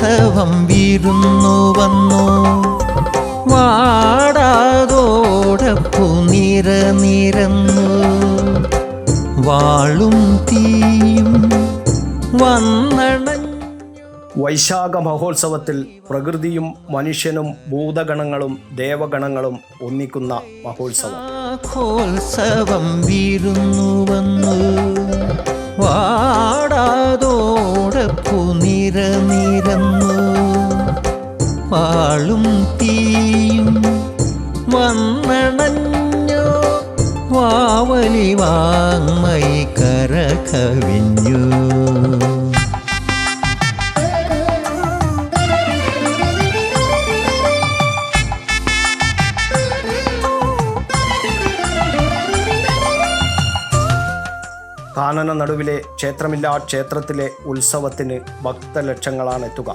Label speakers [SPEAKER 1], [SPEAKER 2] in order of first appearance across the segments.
[SPEAKER 1] വൈശാഖോത്സവം വിരുന്നു വന്നു. വാടാതോടപ്പു നിര നിരന്നു. വാളും തീയും വന്നണ
[SPEAKER 2] വൈശാഖ മഹോത്സവത്തിൽ പ്രകൃതിയും മനുഷ്യനും ഭൂതഗണങ്ങളും ദേവഗണങ്ങളും ഒന്നിക്കുന്ന മഹോത്സവം.
[SPEAKER 1] മഹോത്സവം വിരുന്നു വന്നു. വാടാതോടപ്പു നിര നിരന്നു. തീയും വന്നണഞ്ഞു. വാവലി വാങ്മൈ കര കവിഞ്ഞു
[SPEAKER 2] കാനന നടുവിലെ ക്ഷേത്രമില്ലാ ക്ഷേത്രത്തിലെ ഉത്സവത്തിന് ഭക്തലക്ഷങ്ങളാണ് എത്തുക.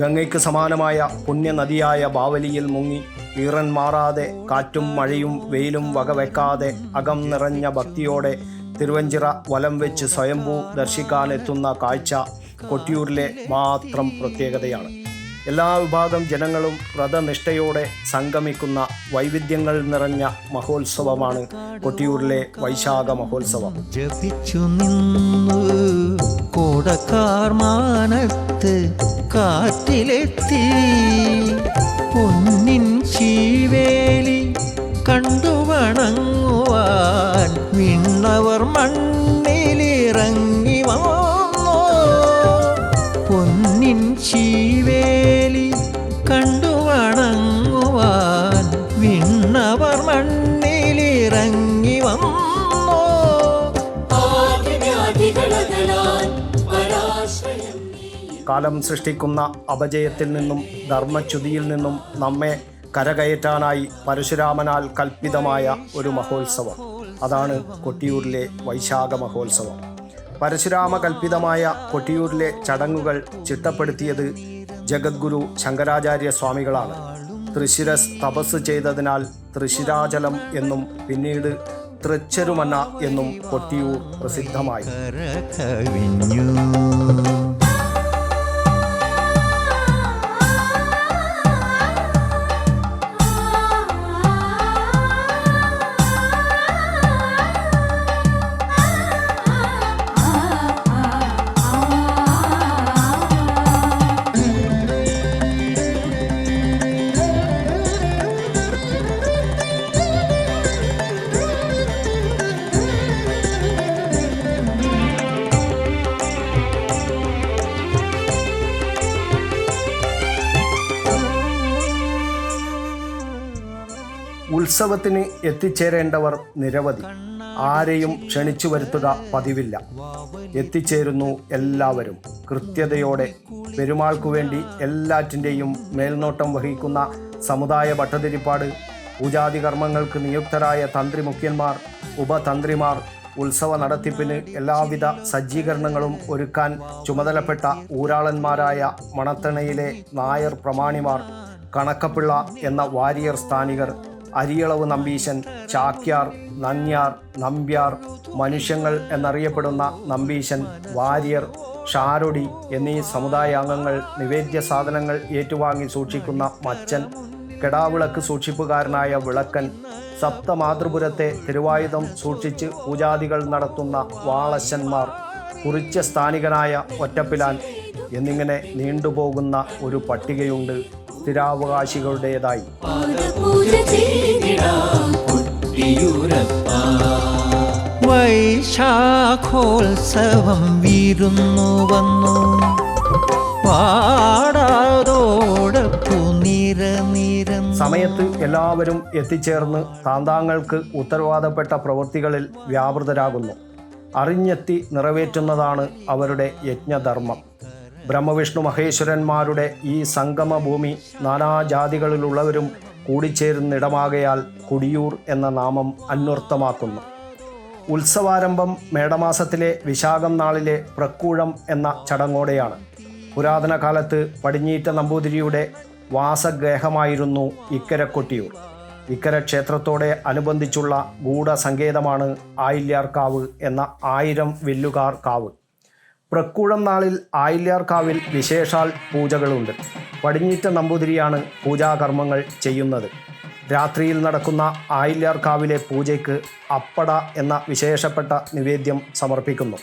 [SPEAKER 2] ഗംഗയ്ക്ക് സമാനമായ പുണ്യനദിയായ ബാവലിയിൽ മുങ്ങി ഈറൻ മാറാതെ കാറ്റും മഴയും വെയിലും വകവെക്കാതെ അകം നിറഞ്ഞ ഭക്തിയോടെ തിരുവഞ്ചിറ വലം വെച്ച് സ്വയംഭൂ ദർശിക്കാനെത്തുന്ന കാഴ്ച കൊട്ടിയൂരിലെ മാത്രം പ്രത്യേകതയാണ്. എല്ലാ വിഭാഗം ജനങ്ങളും വ്രതനിഷ്ഠയോടെ സംഗമിക്കുന്ന വൈവിധ്യങ്ങൾ നിറഞ്ഞ മഹോത്സവമാണ് കൊട്ടിയൂരിലെ വൈശാഖ മഹോത്സവം.
[SPEAKER 1] ജപിച്ചു നിന്നു കോടക്കാർമാനത്ത് കാറ്റിലെത്തി. പൊന്നിൻ ശീവേലി കണ്ടു വണങ്ങുവാൻ വിണ്ണവർ മണ്ണിലിറങ്ങി വന്നു. പൊന്നിൻ ശീവേലി കണ്ടു വണങ്ങുവാൻ വിണ്ണവർ മണ്ണിലിറങ്ങി വന്നോ?
[SPEAKER 2] കാലം സൃഷ്ടിക്കുന്ന അപജയത്തിൽ നിന്നും ധർമ്മച്യുതിയിൽ നിന്നും നമ്മെ കരകയറ്റാനായി പരശുരാമനാൽ കൽപ്പിതമായ ഒരു മഹോത്സവം. അതാണ് കൊട്ടിയൂരിലെ വൈശാഖ മഹോത്സവം. പരശുരാമ കൽപ്പിതമായ കൊട്ടിയൂരിലെ ചടങ്ങുകൾ ചിട്ടപ്പെടുത്തിയത് ജഗദ്ഗുരു ശങ്കരാചാര്യ സ്വാമികളാണ്. തൃശിരസ് തപസ് ചെയ്തതിനാൽ തൃശിരാചലം എന്നും പിന്നീട് തൃച്ചരുമന്ന എന്നും കൊട്ടിയൂർ പ്രസിദ്ധമായി. ഉത്സവത്തിന് എത്തിച്ചേരേണ്ടവർ നിരവധി. ആരെയും ക്ഷണിച്ചു വരുത്തുക പതിവില്ല. എത്തിച്ചേരുന്നു എല്ലാവരും. കൃത്യതയോടെ പെരുമാൾക്കു വേണ്ടി എല്ലാറ്റിന്റെയും മേൽനോട്ടം വഹിക്കുന്ന സമുദായ ഭട്ടതിരിപ്പാട് പൂജാതി കർമ്മങ്ങൾക്ക് നിയുക്തരായ തന്ത്രി മുഖ്യന്മാർ ഉപതന്ത്രിമാർ ഉത്സവ നടത്തിപ്പിന് എല്ലാവിധ സജ്ജീകരണങ്ങളും ഒരുക്കാൻ ചുമതലപ്പെട്ട ഊരാളന്മാരായ മണത്തണയിലെ നായർ പ്രമാണിമാർ കണക്കപ്പിള്ള എന്ന വാരിയർ സ്ഥാനികർ അരിയളവ് നമ്പീശൻ ചാക്യാർ നന്യാർ നമ്പ്യാർ മനുഷ്യങ്ങൾ എന്നറിയപ്പെടുന്ന നമ്പീശൻ വാര്യർ ഷാരൊടി എന്നീ സമുദായാംഗങ്ങൾ നിവേദ്യ സാധനങ്ങൾ ഏറ്റുവാങ്ങി സൂക്ഷിക്കുന്ന മച്ചൻ കെടാവിളക്ക് സൂക്ഷിപ്പുകാരനായ വിളക്കൻ സപ്തമാതൃപുരത്തെ തിരുവായുധം സൂക്ഷിച്ച് പൂജാദികൾ നടത്തുന്ന വാളശന്മാർ കുറിച്ച സ്ഥാനികനായ ഒറ്റപ്പിലാൻ എന്നിങ്ങനെ നീണ്ടുപോകുന്ന ഒരു പട്ടികയുണ്ട് സ്ഥിരാവകാശികളുടേതായി.
[SPEAKER 1] വൈശാഖോത്സവം വിരുന്നു വന്നു. പാടാതോടപ്പു നിര നിരന്നു.
[SPEAKER 2] സമയത്ത് എല്ലാവരും എത്തിച്ചേർന്ന് താന്താങ്ങൾക്ക് ഉത്തരവാദപ്പെട്ട പ്രവൃത്തികളിൽ വ്യാപൃതരാകുന്നു. അറിഞ്ഞെത്തി നിറവേറ്റുന്നതാണ് അവരുടെ യജ്ഞധർമ്മം. ബ്രഹ്മവിഷ്ണു മഹേശ്വരന്മാരുടെ ഈ സംഗമഭൂമി നാനാജാതികളിലുള്ളവരും കൂടിച്ചേരുന്നിടമാകയാൽ കുടിയൂർ എന്ന നാമം അന്വർത്ഥമാക്കുന്നു. ഉത്സവാരംഭം മേടമാസത്തിലെ വിശാഖം നാളിലെ പ്രക്കൂഴം എന്ന ചടങ്ങോടെയാണ്. പുരാതന കാലത്ത് പടിഞ്ഞീറ്റ നമ്പൂതിരിയുടെ വാസഗേഹമായിരുന്നു ഇക്കര കൊട്ടിയൂർ ഇക്കര ക്ഷേത്രത്തോടെ അനുബന്ധിച്ചുള്ള ഗൂഢസങ്കേതമാണ് ആയില്യാർക്കാവ് എന്ന ആയിരം വില്ലുകാർ കാവ്. പ്രക്കൂഴം നാളിൽ ആയില്യാർക്കാവിൽ വിശേഷാൽ പൂജകളുണ്ട്. പടിഞ്ഞീറ്റ നമ്പൂതിരിയാണ് പൂജാകർമ്മങ്ങൾ ചെയ്യുന്നത്. രാത്രിയിൽ നടക്കുന്ന ആയില്യാർക്കാവിലെ പൂജയ്ക്ക് അപ്പട എന്ന വിശേഷപ്പെട്ട നിവേദ്യം സമർപ്പിക്കുന്നു.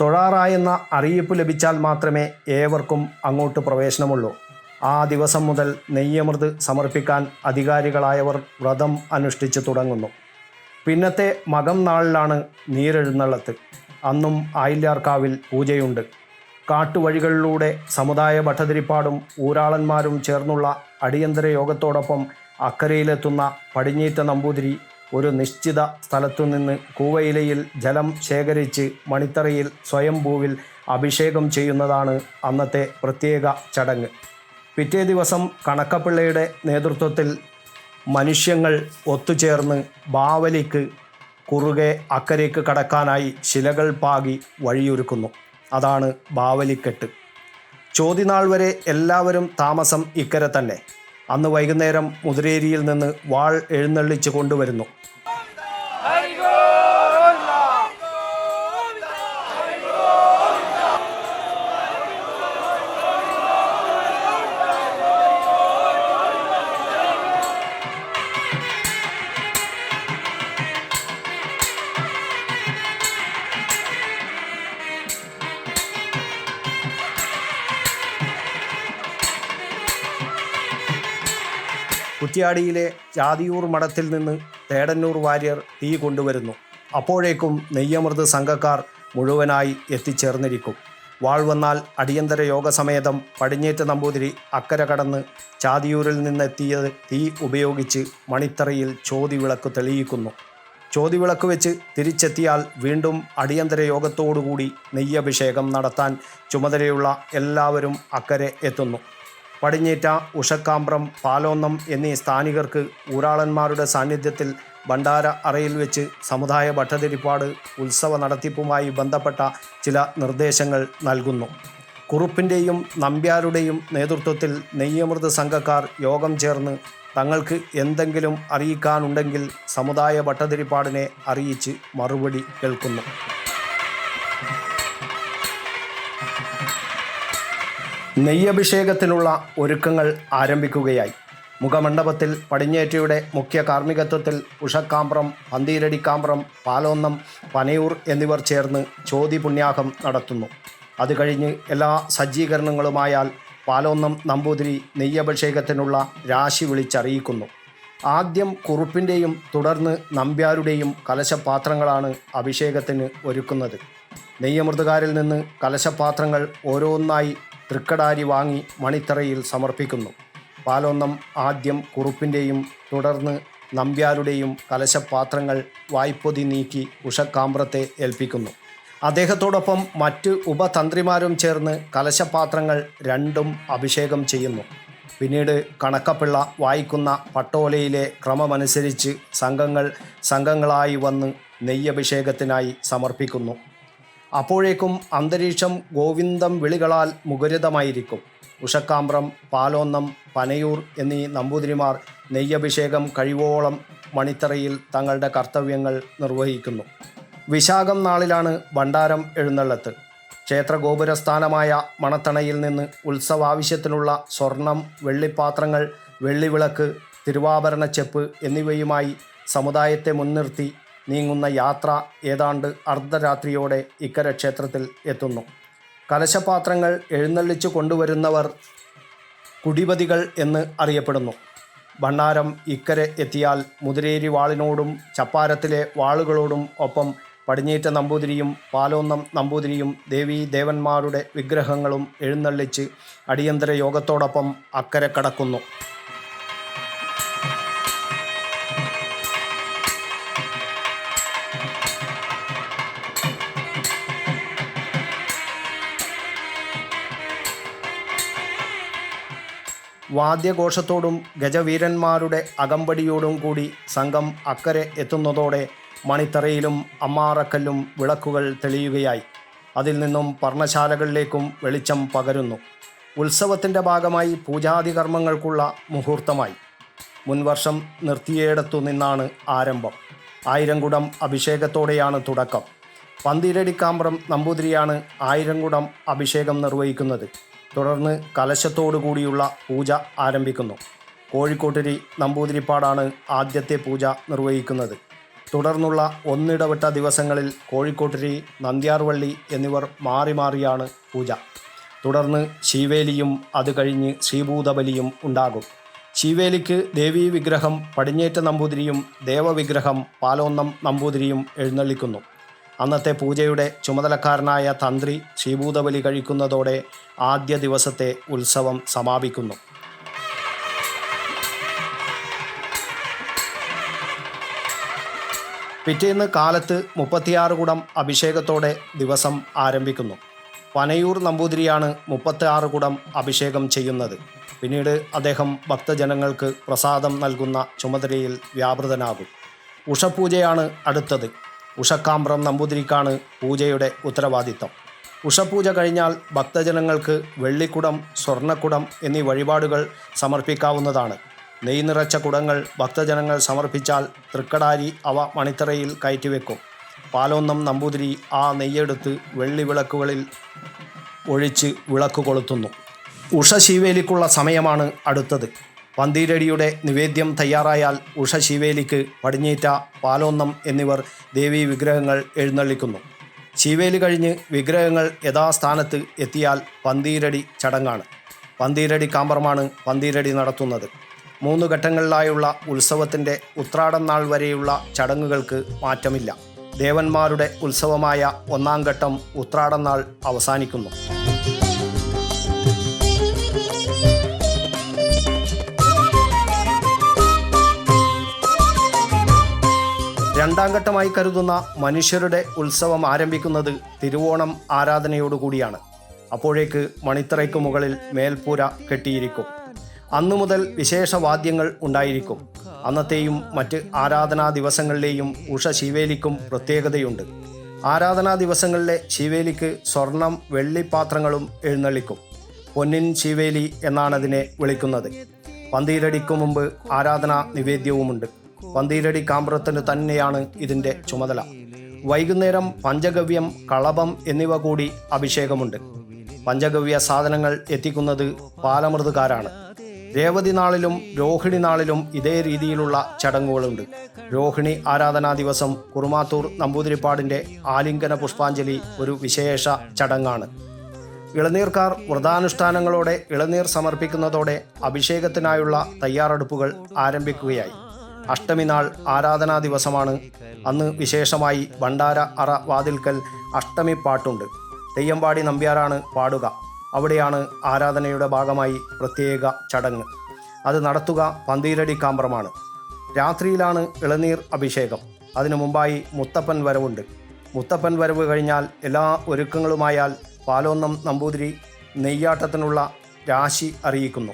[SPEAKER 2] തൊഴാറായെന്ന അറിയിപ്പ് ലഭിച്ചാൽ മാത്രമേ ഏവർക്കും അങ്ങോട്ട് പ്രവേശനമുള്ളൂ. ആ ദിവസം മുതൽ നെയ്യമൃത് സമർപ്പിക്കാൻ അധികാരികളായവർ വ്രതം അനുഷ്ഠിച്ചു തുടങ്ങുന്നു. പിന്നത്തെ മകം നാളിലാണ് നീരെഴുന്നള്ളത്ത്. അന്നും ആയില്യാർക്കാവിൽ പൂജയുണ്ട്. കാട്ടുവഴികളിലൂടെ സമുദായ ഭട്ടതിരിപ്പാടും ഊരാളന്മാരും ചേർന്നുള്ള അടിയന്തര യോഗത്തോടൊപ്പം അക്കരയിലെത്തുന്ന പടിഞ്ഞീറ്റ നമ്പൂതിരി ഒരു നിശ്ചിത സ്ഥലത്തുനിന്ന് കൂവയിലയിൽ ജലം ശേഖരിച്ച് മണിത്തറയിൽ സ്വയംഭൂവിൽ അഭിഷേകം ചെയ്യുന്നതാണ് അന്നത്തെ പ്രത്യേക ചടങ്ങ്. പിറ്റേ ദിവസം കണക്കപ്പിള്ളയുടെ നേതൃത്വത്തിൽ മനുഷ്യങ്ങൾ ഒത്തുചേർന്ന് ബാവലിക്ക് കുറുകെ അക്കരയ്ക്ക് കടക്കാനായി ശിലകൾ പാകി വഴിയൊരുക്കുന്നു. അതാണ് ബാവലിക്കെട്ട്. ചോതിനാൾ വരെ എല്ലാവരും താമസം ഇക്കരെ തന്നെ. അന്ന് വൈകുന്നേരം മുതിരേരിയിൽ നിന്ന് വാൾ എഴുന്നള്ളിച്ച് കൊണ്ടുവരുന്നു. കുറ്റ്യാടിയിലെ ജാതിയൂർ മഠത്തിൽ നിന്ന് തേടന്നൂർ വാര്യർ തീ കൊണ്ടുവരുന്നു. അപ്പോഴേക്കും നെയ്യമൃത് സംഘക്കാർ മുഴുവനായി എത്തിച്ചേർന്നിരിക്കും. വാൾ വന്നാൽ അടിയന്തര യോഗസമേതം പടിഞ്ഞേറ്റ നമ്പൂതിരി അക്കര കടന്ന് ചാതിയൂരിൽ നിന്നെത്തിയത് തീ ഉപയോഗിച്ച് മണിത്തറയിൽ ചോതിവിളക്ക് തെളിയിക്കുന്നു. ചോതിവിളക്ക് വെച്ച് തിരിച്ചെത്തിയാൽ വീണ്ടും അടിയന്തര യോഗത്തോടുകൂടി നെയ്യഭിഷേകം നടത്താൻ ചുമതലയുള്ള എല്ലാവരും അക്കരെ എത്തുന്നു. പടിഞ്ഞേറ്റ ഉഷക്കാമ്പ്രം പാലോന്നം എന്നീ സ്ഥാനികർക്ക് ഊരാളന്മാരുടെ സാന്നിധ്യത്തിൽ ഭണ്ഡാര അറയിൽ വെച്ച് സമുദായ ഭട്ടതിരിപ്പാട് ഉത്സവ നടത്തിപ്പുമായി ബന്ധപ്പെട്ട ചില നിർദ്ദേശങ്ങൾ നൽകുന്നു. കുറുപ്പിന്റെയും നമ്പ്യാരുടെയും നേതൃത്വത്തിൽ നെയ്യമൃത് സംഘക്കാർ യോഗം ചേർന്ന് തങ്ങൾക്ക് എന്തെങ്കിലും അറിയിക്കാനുണ്ടെങ്കിൽ സമുദായ ഭട്ടതിരിപ്പാടിനെ അറിയിച്ച് മറുപടി കേൾക്കുന്നു. നെയ്യഭിഷേകത്തിനുള്ള ഒരുക്കങ്ങൾ ആരംഭിക്കുകയായി. മുഖമണ്ഡപത്തിൽ പടിഞ്ഞേറ്റയുടെ മുഖ്യ കാർമ്മികത്വത്തിൽ ഉഷക്കാമ്പ്രം പന്തീരടിക്കാമ്പ്രം പാലോന്നം പനയൂർ എന്നിവർ ചേർന്ന് ചോതി പുണ്യാഹം നടത്തുന്നു. അത് കഴിഞ്ഞ് എല്ലാ സജ്ജീകരണങ്ങളുമായാൽ പാലോന്നം നമ്പൂതിരി നെയ്യഭിഷേകത്തിനുള്ള രാശി വിളിച്ചറിയിക്കുന്നു. ആദ്യം കുറുപ്പിന്റെയും തുടർന്ന് നമ്പ്യാരുടെയും കലശപാത്രങ്ങളാണ് അഭിഷേകത്തിന് ഒരുക്കുന്നത്. നെയ്യമൃതുകാരിൽ നിന്ന് കലശപാത്രങ്ങൾ ഓരോന്നായി തൃക്കടാരി വാങ്ങി മണിത്തറയിൽ സമർപ്പിക്കുന്നു. പാലൊന്നം ആദ്യം കുറുപ്പിന്റെയും തുടർന്ന് നമ്പ്യാരുടെയും കലശപാത്രങ്ങൾ വായ്പൊതി നീക്കി ഉഷക്കാമ്പ്രത്തെ ഏൽപ്പിക്കുന്നു. അദ്ദേഹത്തോടൊപ്പം മറ്റ് ഉപതന്ത്രിമാരും ചേർന്ന് കലശപാത്രങ്ങൾ രണ്ടും അഭിഷേകം ചെയ്യുന്നു. പിന്നീട് കണക്കപ്പിള്ള വായിക്കുന്ന പട്ടോലയിലെ ക്രമമനുസരിച്ച് സംഘങ്ങൾ സംഘങ്ങളായി വന്ന് നെയ്യഭിഷേകത്തിനായി സമർപ്പിക്കുന്നു. അപ്പോഴേക്കും അന്തരീക്ഷം ഗോവിന്ദം വിളികളാൽ മുഖരിതമായിരിക്കും. ഉഷക്കാമ്പ്രം പാലോന്നം പനയൂർ എന്നീ നമ്പൂതിരിമാർ നെയ്യഭിഷേകം കഴിവോളം മണിത്തറയിൽ തങ്ങളുടെ കർത്തവ്യങ്ങൾ നിർവഹിക്കുന്നു. വിശാഖം നാളിലാണ് ഭണ്ഡാരം എഴുന്നള്ളത്ത്. ക്ഷേത്രഗോപുരസ്ഥാനമായ മണത്തണയിൽ നിന്ന് ഉത്സവാവശ്യത്തിനുള്ള സ്വർണം വെള്ളിപ്പാത്രങ്ങൾ വെള്ളിവിളക്ക് തിരുവാഭരണ ചെപ്പ് എന്നിവയുമായി സമുദായത്തെ മുൻനിർത്തി നീങ്ങുന്ന യാത്ര ഏതാണ്ട് അർദ്ധരാത്രിയോടെ ഇക്കര ക്ഷേത്രത്തിൽ എത്തുന്നു. കലശപാത്രങ്ങൾ എഴുന്നള്ളിച്ചു കൊണ്ടുവരുന്നവർ കുടിപതികൾ എന്ന് അറിയപ്പെടുന്നു. ഭണ്ണാരം ഇക്കരെ എത്തിയാൽ മുതിരേരി വാളിനോടും ചപ്പാരത്തിലെ വാളുകളോടും ഒപ്പം പടിഞ്ഞേറ്റ നമ്പൂതിരിയും പാലോന്നം നമ്പൂതിരിയും ദേവീ ദേവന്മാരുടെ വിഗ്രഹങ്ങളും എഴുന്നള്ളിച്ച് അടിയന്തര യോഗത്തോടൊപ്പം അക്കരെ കടക്കുന്നു. വാദ്യഘോഷത്തോടും ഗജവീരന്മാരുടെ അകമ്പടിയോടും കൂടി സംഘം അക്കരെ എത്തുന്നതോടെ മണിത്തറയിലും അമ്മാറക്കല്ലും വിളക്കുകൾ തെളിയുകയായി. അതിൽ നിന്നും പർണശാലകളിലേക്കും വെളിച്ചം പകരുന്നു. ഉത്സവത്തിന്റെ ഭാഗമായി പൂജാതി കർമ്മങ്ങൾക്കുള്ള മുഹൂർത്തമായി. മുൻവർഷം നിർത്തിയേടത്തു നിന്നാണ് ആരംഭം. ആയിരംകുടം അഭിഷേകത്തോടെയാണ് തുടക്കം. പന്തിരടിക്കാമ്പ്രം നമ്പൂതിരിയാണ് ആയിരംകുടം അഭിഷേകം നിർവഹിക്കുന്നത്. തുടർന്ന് കലശത്തോടു കൂടിയുള്ള പൂജ ആരംഭിക്കുന്നു. കോഴിക്കോട്ടിരി നമ്പൂതിരിപ്പാടാണ് ആദ്യത്തെ പൂജ നിർവഹിക്കുന്നത്. തുടർന്നുള്ള ഒന്നിടവിട്ട ദിവസങ്ങളിൽ കോഴിക്കോട്ടിരി നന്ദ്യാർവള്ളി എന്നിവർ മാറി മാറിയാണ് പൂജ. തുടർന്ന് ശിവേലിയും അത് കഴിഞ്ഞ് ശ്രീഭൂതബലിയും ഉണ്ടാകും. ശിവേലിക്ക് ദേവീ വിഗ്രഹം പടിഞ്ഞേറ്റ നമ്പൂതിരിയും ദേവവിഗ്രഹം പാലോന്നം നമ്പൂതിരിയും എഴുന്നള്ളിക്കുന്നു. അന്നത്തെ പൂജയുടെ ചുമതലക്കാരനായ തന്ത്രി ശ്രീഭൂതബലി കഴിക്കുന്നതോടെ ആദ്യ ദിവസത്തെ ഉത്സവം സമാപിക്കുന്നു. പിറ്റേന്ന് കാലത്ത് മുപ്പത്തിയാറ് കുടം അഭിഷേകത്തോടെ ദിവസം ആരംഭിക്കുന്നു. പനയൂർ നമ്പൂതിരിയാണ് മുപ്പത്തിയാറ് കുടം അഭിഷേകം ചെയ്യുന്നത്. പിന്നീട് അദ്ദേഹം ഭക്തജനങ്ങൾക്ക് പ്രസാദം നൽകുന്ന ചുമതലയിൽ വ്യാപൃതനാകും. ഉഷപൂജയാണ് അടുത്തത്. ഉഷക്കാമ്പ്രം നമ്പൂതിരിക്കാണ് പൂജയുടെ ഉത്തരവാദിത്തം ഉഷപൂജ കഴിഞ്ഞാൽ ഭക്തജനങ്ങൾക്ക് വെള്ളിക്കുടം സ്വർണക്കുടം എന്നീ വഴിപാടുകൾ സമർപ്പിക്കാവുന്നതാണ്. നെയ് നിറച്ച കുടങ്ങൾ ഭക്തജനങ്ങൾ സമർപ്പിച്ചാൽ തൃക്കടാരി അവ മണിത്തറയിൽ കയറ്റിവെക്കും. പാലോന്നം നമ്പൂതിരി ആ നെയ്യെടുത്ത് വെള്ളി വിളക്കുകളിൽ ഒഴിച്ച് വിളക്ക് കൊളുത്തുന്നു. ഉഷ ശീവേലിക്കുള്ള സമയമാണ് അടുത്തത്. പന്തീരടിയുടെ നിവേദ്യം തയ്യാറായാൽ ഉഷ ശിവേലിക്ക് പടിഞ്ഞീറ്റ പാലോന്നം എന്നിവർ ദേവീ വിഗ്രഹങ്ങൾ എഴുന്നള്ളിക്കുന്നു. ശിവേലി കഴിഞ്ഞ് വിഗ്രഹങ്ങൾ യഥാസ്ഥാനത്ത് എത്തിയാൽ പന്തീരടി ചടങ്ങാണ്. പന്തീരടി കാമ്പറമാണ് പന്തീരടി നടത്തുന്നത്. മൂന്ന് ഘട്ടങ്ങളിലായുള്ള ഉത്സവത്തിന്റെ ഉത്രാടം നാൾ വരെയുള്ള ചടങ്ങുകൾക്ക് മാറ്റമില്ല. ദേവന്മാരുടെ ഉത്സവമായ ഒന്നാം ഘട്ടം ഉത്രാടം നാൾ അവസാനിക്കുന്നു. രണ്ടാം ഘട്ടമായി കരുതുന്ന മനുഷ്യരുടെ ഉത്സവം ആരംഭിക്കുന്നത് തിരുവോണം ആരാധനയോടുകൂടിയാണ്. അപ്പോഴേക്ക് മണിത്തറയ്ക്ക് മുകളിൽ മേൽപ്പൂര കെട്ടിയിരിക്കും. അന്നു മുതൽ വിശേഷ വാദ്യങ്ങൾ ഉണ്ടായിരിക്കും. അന്നത്തെയും മറ്റ് ആരാധനാ ദിവസങ്ങളിലെയും ഉഷ ശിവേലിക്കും പ്രത്യേകതയുണ്ട്. ആരാധനാ ദിവസങ്ങളിലെ ശിവേലിക്ക് സ്വർണം വെള്ളിപ്പാത്രങ്ങളും എഴുന്നള്ളിക്കും. പൊന്നിൻ ശിവേലി എന്നാണതിനെ വിളിക്കുന്നത്. പന്തീരടിക്കു മുമ്പ് ആരാധനാ നിവേദ്യവുമുണ്ട്. പന്തീരടി കാമ്പ്രത്തിന് തന്നെയാണ് ഇതിന്റെ ചുമതല. വൈകുന്നേരം പഞ്ചഗവ്യം കളഭം എന്നിവ കൂടി അഭിഷേകമുണ്ട്. പഞ്ചഗവ്യ സാധനങ്ങൾ എത്തിക്കുന്നത് പാലമൃതുകാരാണ്. രേവതി നാളിലും രോഹിണി നാളിലും ഇതേ രീതിയിലുള്ള ചടങ്ങുകളുണ്ട്. രോഹിണി ആരാധനാ ദിവസം കുറുമാത്തൂർ നമ്പൂതിരിപ്പാടിന്റെ ആലിംഗന പുഷ്പാഞ്ജലി ഒരു വിശേഷ ചടങ്ങാണ്. ഇളനീർക്കാർ വ്രതാനുഷ്ഠാനങ്ങളോടെ ഇളനീർ സമർപ്പിക്കുന്നതോടെ അഭിഷേകത്തിനായുള്ള തയ്യാറെടുപ്പുകൾ ആരംഭിക്കുകയായി. അഷ്ടമി നാൾ ആരാധനാ ദിവസമാണ്. അന്ന് വിശേഷമായി ഭണ്ഡാര അറ വാതിൽക്കൽ അഷ്ടമി പാട്ടുണ്ട്. തെയ്യമ്പാടി നമ്പ്യാരാണ് പാടുക. അവിടെയാണ് ആരാധനയുടെ ഭാഗമായി പ്രത്യേക ചടങ്ങ്. അത് നടത്തുക പന്തീരടി കാമ്പ്രമാണ്. രാത്രിയിലാണ് ഇളനീർ അഭിഷേകം. അതിനു മുമ്പായി മുത്തപ്പൻ വരവുണ്ട്. മുത്തപ്പൻ വരവ് കഴിഞ്ഞാൽ എല്ലാ ഒരുക്കങ്ങളുമായാൽ പാലോന്നം നമ്പൂതിരി നെയ്യാട്ടത്തിനുള്ള രാശി അറിയിക്കുന്നു.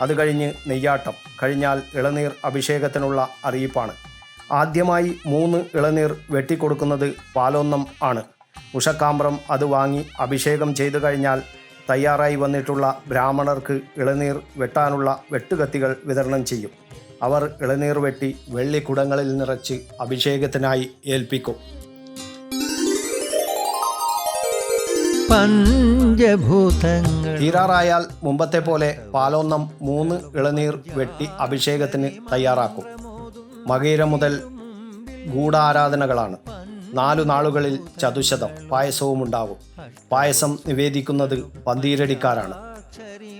[SPEAKER 2] അത് കഴിഞ്ഞ് നെയ്യാട്ടം കഴിഞ്ഞാൽ ഇളനീർ അഭിഷേകത്തിനുള്ള അറിയിപ്പാണ്. ആദ്യമായി മൂന്ന് ഇളനീർ വെട്ടിക്കൊടുക്കുന്നത് പാലൊന്നം ആണ്. ഉഷക്കാമ്പ്രം അത് വാങ്ങി അഭിഷേകം ചെയ്തു കഴിഞ്ഞാൽ തയ്യാറായി വന്നിട്ടുള്ള ബ്രാഹ്മണർക്ക് ഇളനീർ വെട്ടാനുള്ള വെട്ടുകത്തികൾ വിതരണം ചെയ്യും. അവർ ഇളനീർ വെട്ടി വെള്ളിക്കുടങ്ങളിൽ നിറച്ച് അഭിഷേകത്തിനായി ഏൽപ്പിക്കും. തീരാറായാൽ മുമ്പത്തെ പോലെ പാലോന്നം മൂന്ന് ഇളനീർ വെട്ടി അഭിഷേകത്തിന് തയ്യാറാക്കും. മകീര മുതൽ ഗൂഢാരാധനകളാണ്. നാലു നാളുകളിൽ ചതുശതം പായസവും ഉണ്ടാവും പായസം നിവേദിക്കുന്നത് പന്തീരടിക്കാരാണ്.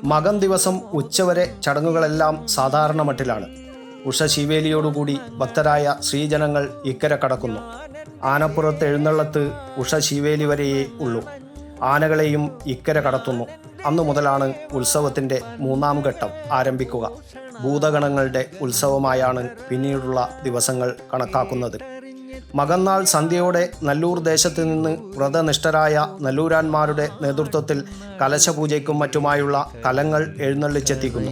[SPEAKER 2] മകം ദിവസം ഉച്ചവരെ ചടങ്ങുകളെല്ലാം സാധാരണ മട്ടിലാണ്. ഉഷശിവേലിയോടുകൂടി ഭക്തരായ ശ്രീജനങ്ങൾ ഇക്കരെ കടക്കുന്നു. ആനപ്പുറത്ത് എഴുന്നള്ളത്ത് ഉഷശിവേലി വരെയേ ഉള്ളൂ. ആനകളെയും ഇക്കരെ കടത്തുന്നു. അന്നു മുതലാണ് ഉത്സവത്തിന്റെ മൂന്നാം ഘട്ടം ആരംഭിക്കുക. ഭൂതഗണങ്ങളുടെ ഉത്സവമായാണ് പിന്നീടുള്ള ദിവസങ്ങൾ കണക്കാക്കുന്നത്. മകന്നാൾ സന്ധ്യയോടെ നല്ലൂർ ദേശത്ത് നിന്ന് വ്രതനിഷ്ഠരായ നല്ലൂരാന്മാരുടെ നേതൃത്വത്തിൽ കലശപൂജയ്ക്കും മറ്റുമായുള്ള കലങ്ങൾ എഴുന്നള്ളിച്ചെത്തിക്കുന്നു.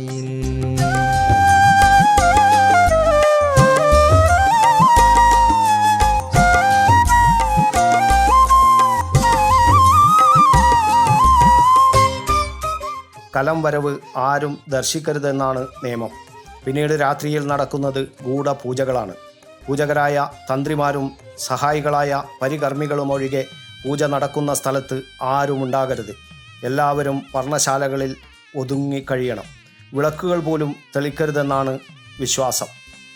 [SPEAKER 2] കലം വരവ് ആരും ദർശിക്കരുതെന്നാണ് നിയമം. പിന്നീട് രാത്രിയിൽ നടക്കുന്നത് ഗൂഢപൂജകളാണ്. പൂജകരായ തന്ത്രിമാരും സഹായികളായ പരികർമ്മികളും ഒഴികെ പൂജ നടക്കുന്ന സ്ഥലത്ത് ആരും ഉണ്ടാകരുത്. എല്ലാവരും പർണശാലകളിൽ ഒതുങ്ങിക്കഴിയണം വിളക്കുകൾ പോലും തെളിക്കരുതെന്നാണ് വിശ്വാസം.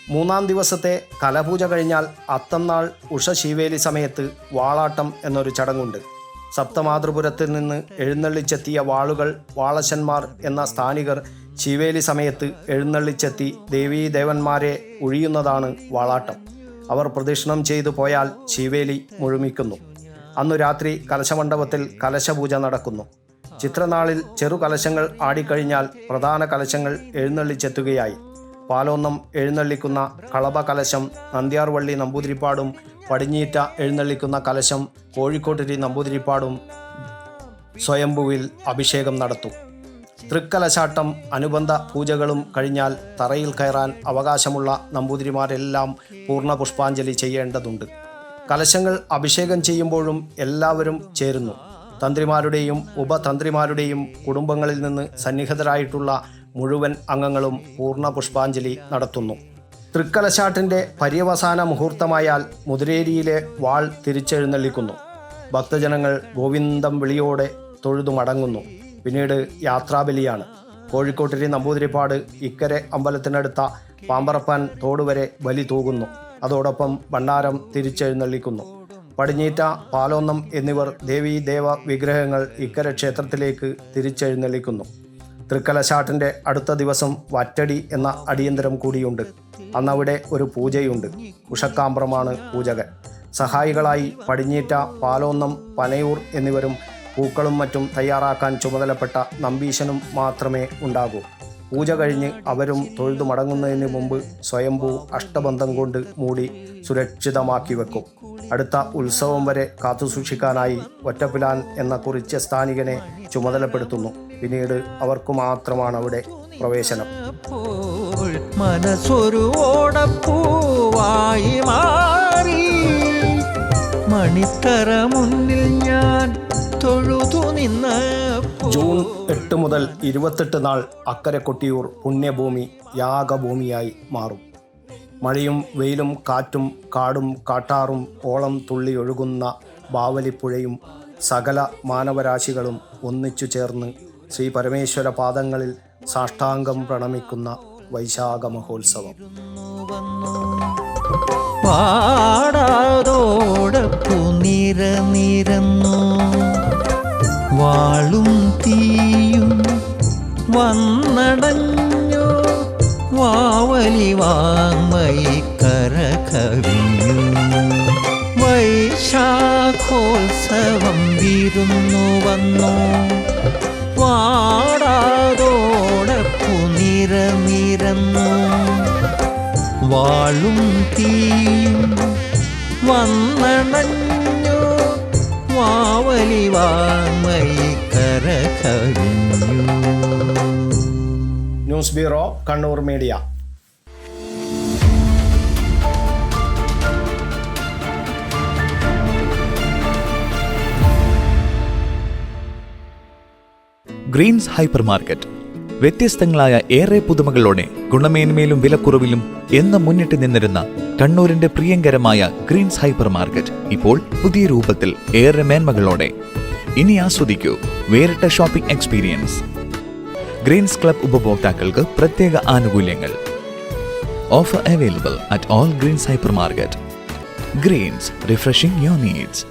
[SPEAKER 2] മൂന്നാം ദിവസത്തെ കലപൂജ കഴിഞ്ഞാൽ അത്തംനാൾ ഉഷശീവേലി സമയത്ത് വാളാട്ടം എന്നൊരു ചടങ്ങുണ്ട്. സപ്തമാതൃപുരത്തിൽ നിന്ന് എഴുന്നള്ളിച്ചെത്തിയ വാളുകൾ വാളശന്മാർ എന്ന സ്ഥാനികർ ശിവേലി സമയത്ത് എഴുന്നള്ളിച്ചെത്തി ദേവീദേവന്മാരെ ഒഴിയുന്നതാണ് വാളാട്ടം. അവർ പ്രദക്ഷിണം ചെയ്തു പോയാൽ ശിവേലി മുഴുമിക്കുന്നു. അന്നു രാത്രി കലശമണ്ഡപത്തിൽ കലശപൂജ നടക്കുന്നു. ചിത്രനാളിൽ ചെറു കലശങ്ങൾ ആടിക്കഴിഞ്ഞാൽ പ്രധാന കലശങ്ങൾ എഴുന്നള്ളിച്ചെത്തുകയായി. പാലോന്നം എഴുന്നള്ളിക്കുന്ന കളഭ കലശം നന്ദ്യാർവള്ളി നമ്പൂതിരിപ്പാടും പടിഞ്ഞീറ്റ എഴുന്നള്ളിക്കുന്ന കലശം കോഴിക്കോട്ടിരി നമ്പൂതിരിപ്പാടും സ്വയംഭുവിൽ അഭിഷേകം നടത്തും. തൃക്കലശാട്ടം അനുബന്ധ പൂജകളും കഴിഞ്ഞാൽ തറയിൽ കയറാൻ അവകാശമുള്ള നമ്പൂതിരിമാരെല്ലാം പൂർണ പുഷ്പാഞ്ജലി ചെയ്യേണ്ടതുണ്ട്. കലശങ്ങൾ അഭിഷേകം ചെയ്യുമ്പോഴും എല്ലാവരും ചേരുന്നു. തന്ത്രിമാരുടെയും ഉപതന്ത്രിമാരുടെയും കുടുംബങ്ങളിൽ നിന്ന് സന്നിഹിതരായിട്ടുള്ള മുഴുവൻ അംഗങ്ങളും പൂർണ പുഷ്പാഞ്ജലി നടത്തുന്നു. തൃക്കലശാട്ടിന്റെ പര്യവസാന മുഹൂർത്തമായാൽ മുതിരേരിയിലെ വാൾ തിരിച്ചെഴുന്നള്ളിക്കുന്നു. ഭക്തജനങ്ങൾ ഗോവിന്ദം വിളിയോടെ തൊഴുതു മടങ്ങുന്നു. പിന്നീട് യാത്രാബലിയാണ്. കോഴിക്കോട്ടിരി നമ്പൂതിരിപ്പാട് ഇക്കരെ അമ്പലത്തിനടുത്ത പാമ്പറപ്പാൻ തോട് വരെ ബലി തൂകുന്നു. അതോടൊപ്പം ഭണ്ഡാരം തിരിച്ചെഴുന്നള്ളിക്കുന്നു. പടിഞ്ഞീറ്റ പാലോന്നം എന്നിവർ ദേവീ ദേവ വിഗ്രഹങ്ങൾ ഇക്കരെ ക്ഷേത്രത്തിലേക്ക് തിരിച്ചെഴുന്നള്ളിക്കുന്നു. തൃക്കലശാട്ടിന്റെ അടുത്ത ദിവസം വറ്റടി എന്ന അടിയന്തരം കൂടിയുണ്ട്. അന്നവിടെ ഒരു പൂജയുണ്ട്. ഉഷക്കാമ്പ്രമാണ് പൂജകൻ. സഹായികളായി പടിഞ്ഞീറ്റ പാലോന്നം പനയൂർ എന്നിവരും പൂക്കളും മറ്റും തയ്യാറാക്കാൻ ചുമതലപ്പെട്ട നമ്പീശനും മാത്രമേ ഉണ്ടാകൂ. പൂജ കഴിഞ്ഞ് അവരും തൊഴുതു മടങ്ങുന്നതിന് മുമ്പ് സ്വയംഭൂ അഷ്ടബന്ധം കൊണ്ട് മൂടി സുരക്ഷിതമാക്കി വെക്കും. അടുത്ത ഉത്സവം വരെ കാത്തുസൂക്ഷിക്കാനായി ഒറ്റപ്പിലാൻ എന്ന കുറിച്ച സ്ഥാനികനെ ചുമതലപ്പെടുത്തുന്നു. പിന്നീട് അവർക്കു മാത്രമാണ് അവിടെ പ്രവേശനം.
[SPEAKER 1] മനസ്സൊരു ഓടപ്പൂവായി മാറി. മണിത്തറ മുന്നിൽ ഞാൻ തൊഴുതു നിന്ന്
[SPEAKER 2] ജൂൺ എട്ട് മുതൽ ഇരുപത്തെട്ട് നാൾ അക്കരെ കൊട്ടിയൂർ പുണ്യഭൂമി യാഗഭൂമിയായി മാറും. മഴയും വെയിലും കാറ്റും കാടും കാട്ടാറും ഓളം തുള്ളി ഒഴുകുന്ന ബാവലിപ്പുഴയും സകല മാനവരാശികളും ഒന്നിച്ചു ചേർന്ന് ശ്രീ പരമേശ്വര പാദങ്ങളിൽ സാഷ്ടാംഗം പ്രണമിക്കുന്ന വൈശാഖ മഹോത്സവം.
[SPEAKER 1] പാടാതോടൊപ്പു നിര വാളും തീയും വന്നടഞ്ഞു വാവലി വാങ്മയി കരകവിഞ്ഞു. വൈശാഖോത്സവം വിരുന്നു വന്നു. വാടാതോടെ പുനിരമിരന്നു വാളും തീയും വന്നണഞ്ഞു വാവലി വാങ്മയി
[SPEAKER 2] news bureau Kannur media.
[SPEAKER 3] Greens hypermarket. വ്യത്യസ്തങ്ങളായ ഏറെ പുതുമകളോടെ ഗുണമേന്മയിലും വിലക്കുറവിലും എന്ന് മുന്നിട്ട് നിന്നിരുന്ന കണ്ണൂരിന്റെ പ്രിയങ്കരമായ ഗ്രീൻസ് ഹൈപ്പർ മാർക്കറ്റ് ഇപ്പോൾ പുതിയ രൂപത്തിൽ ഏറെ മേന്മകളോടെ ഇനി ആസ്വദിക്കൂ വേറിട്ട ഷോപ്പിംഗ് എക്സ്പീരിയൻസ്. ഗ്രീൻസ് ക്ലബ് ഉപഭോക്താക്കൾക്ക് പ്രത്യേക ആനുകൂല്യങ്ങൾ. Offer available at all Greens hypermarket Greens refreshing your needs.